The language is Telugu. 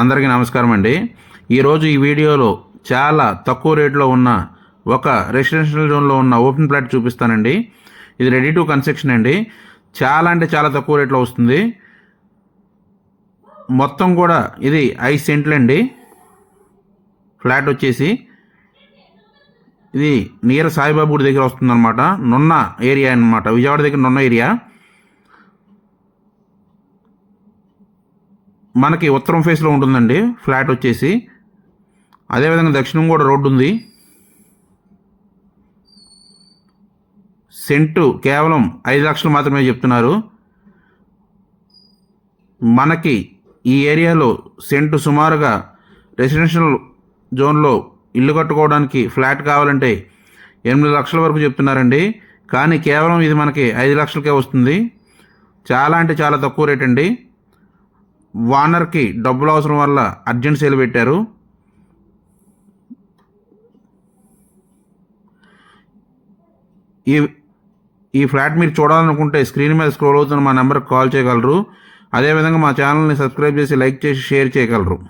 అందరికీ నమస్కారం అండి. ఈరోజు ఈ వీడియోలో చాలా తక్కువ రేట్లో ఉన్న ఒక రెసిడెన్షియల్ జోన్లో ఉన్న ఓపెన్ ప్లాట్ చూపిస్తానండి. ఇది రెడీ టు కన్స్ట్రక్షన్ అండి. చాలా అంటే చాలా తక్కువ రేట్లో వస్తుంది. మొత్తం కూడా ఇది ఐదు సెంట్లు అండి. ఫ్లాట్ వచ్చేసి ఇది నియర్ సాయిబాబు దగ్గర వస్తుందన్నమాట. నున్న ఏరియా అన్నమాట. విజయవాడ దగ్గర నున్న ఏరియా. మనకి ఉత్తరం ఫేస్లో ఉంటుందండి. ఫ్లాట్ వచ్చేసి. అదేవిధంగా దక్షిణం కూడా రోడ్డు ఉంది. సెంటు కేవలం ఐదు లక్షలు మాత్రమే చెప్తున్నారు. మనకి ఈ ఏరియాలో సెంటు సుమారుగా రెసిడెన్షియల్ జోన్లో ఇల్లు కట్టుకోవడానికి ఫ్లాట్ కావాలంటే ఎనిమిది లక్షల వరకు చెప్తున్నారండి. కానీ కేవలం ఇది మనకి ఐదు లక్షలకే వస్తుంది. చాలా అంటే చాలా తక్కువ రేట్ అండి. వానర్కి డబ్బులు అవసరం వల్ల అర్జెంట్ సేల్ పెట్టారు. ఈ ఈ ఫ్లాట్ మీరు చూడాలనుకుంటే స్క్రీన్ మీద స్క్రోల్ అవుతున్న మా నెంబర్కి కాల్ చేయగలరు. అదేవిధంగా మా ఛానల్ని సబ్స్క్రైబ్ చేసి లైక్ చేసి షేర్ చేయగలరు.